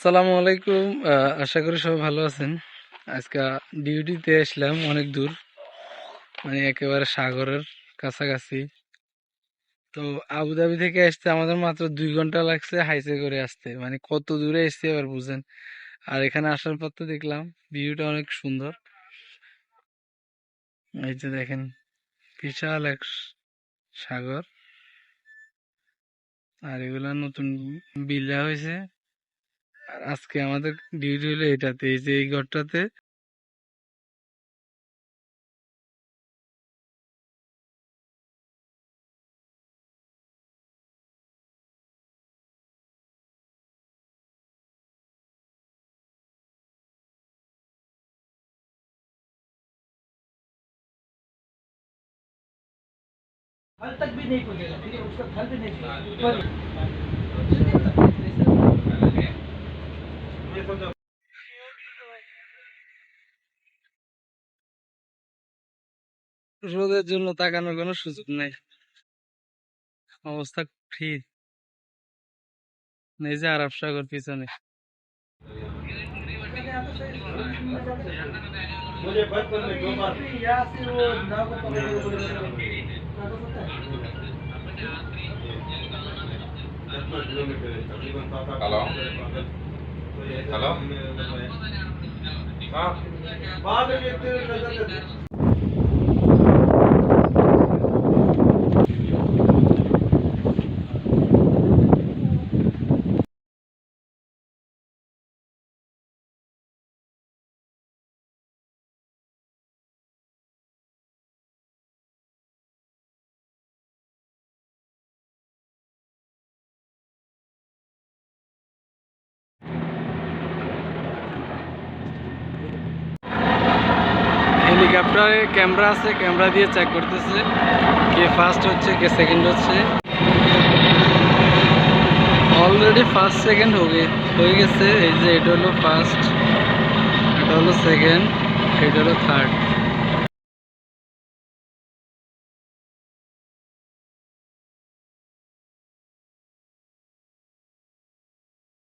আসসালামু আলাইকুম। আশা করি সবাই ভালো আছেন। আজকে ডিউটিতে আসলাম অনেক দূর মানে একেবারে সাগরের কাছাকাছি। তো আবুধাবি থেকে আসতে আমাদের মাত্র দুই ঘণ্টা লাগছে হাইসে করে আসতে। মানে কত দূরে এসছি এবার বুঝেন। আর এখানে আসার পর তো দেখলাম ভিউটা অনেক সুন্দর। এই যে দেখেন, বিশাল এক সাগর। আর এগুলা নতুন বিল্লা হয়েছে। আর আজকে আমাদের ডিউটি হলো এটাতে এই যে এই ঘরটাতে फल तक भी नहीं पहुंचेगा ठीक है उसका फल भी नहीं রোদের জন্য তাকানোর কোনো সুযোগ নাই। অবস্থা ঠিক। এই যে আরব সাগর পিছনে। হ্যালো हेलो हाँ। बाद में হেলিকপ্টারে ক্যামেরা আছে, ক্যামেরা দিয়ে চেক করতেছে। কে ফার্স্ট হচ্ছে, কে সেকেন্ড হচ্ছে। অলরেডি ফার্স্ট সেকেন্ড হয়ে হয়ে গেছে, এই যে এটা হলো ফার্স্ট এটা হলো সেকেন্ড এটা হলো থার্ড